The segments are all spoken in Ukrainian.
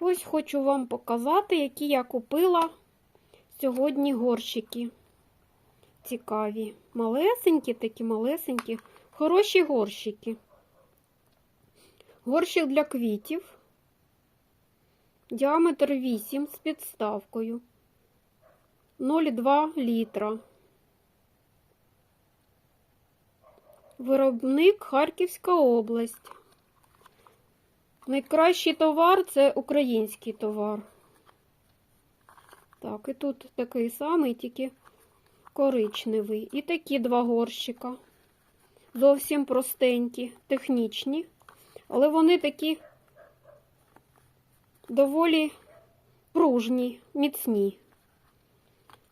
Ось хочу вам показати, які я купила сьогодні горщики. Цікаві. Малесенькі, такі малесенькі, хороші горщики. Горщик для квітів. Діаметр 8 з підставкою. 0,2 літра. Виробник Харківська область. Найкращий товар це український товар. Так, і тут такий самий, тільки коричневий. І такі два горщика. Зовсім простенькі, технічні, але вони такі доволі пружні, міцні.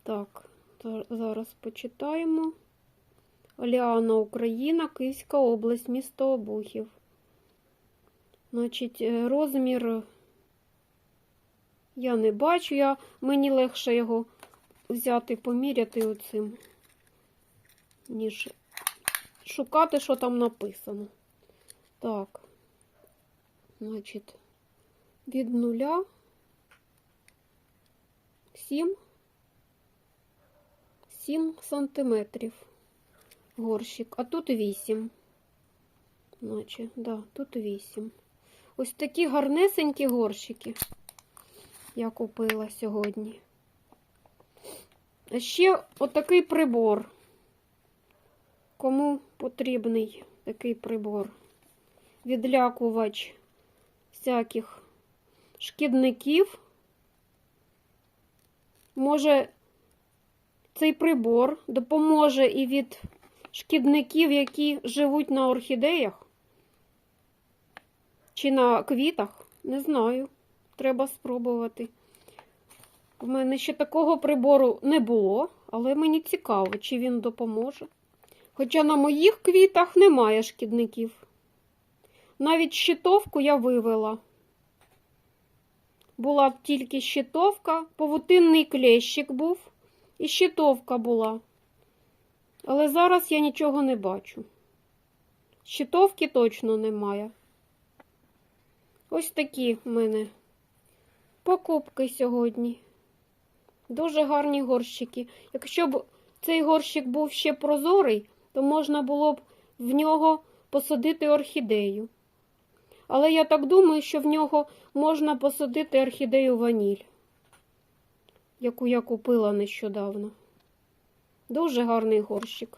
Так, та- зараз почитаємо. Оліана Україна, Київська область, місто Обухів. Значить, е, розмір я не бачу, я, мені легше його взяти, поміряти оцим, ніж шукати, що там написано. Так, значить, від нуля 7, 7 сантиметрів горщик, а тут 8. Значить, да, тут 8. Ось такі гарнесенькі горщики я купила сьогодні. А ще отакий прибор. Кому потрібний такий прибор? Відлякувач всяких шкідників. Може, цей прибор допоможе і від шкідників, які живуть на орхідеях? Чи на квітах? Не знаю. Треба спробувати. У мене ще такого прибору не було, але мені цікаво, чи він допоможе. Хоча на моїх квітах немає шкідників. Навіть щитовку я вивела. Була тільки щитовка, павутинний клещик був, і щитовка була. Але зараз я нічого не бачу. Щитовки точно немає. Ось такі в мене покупки сьогодні. Дуже гарні горщики. Якщо б цей горщик був ще прозорий, то можна було б в нього посадити орхідею. Але я так думаю, що в нього можна посадити орхідею ваніль, яку я купила нещодавно. Дуже гарний горщик.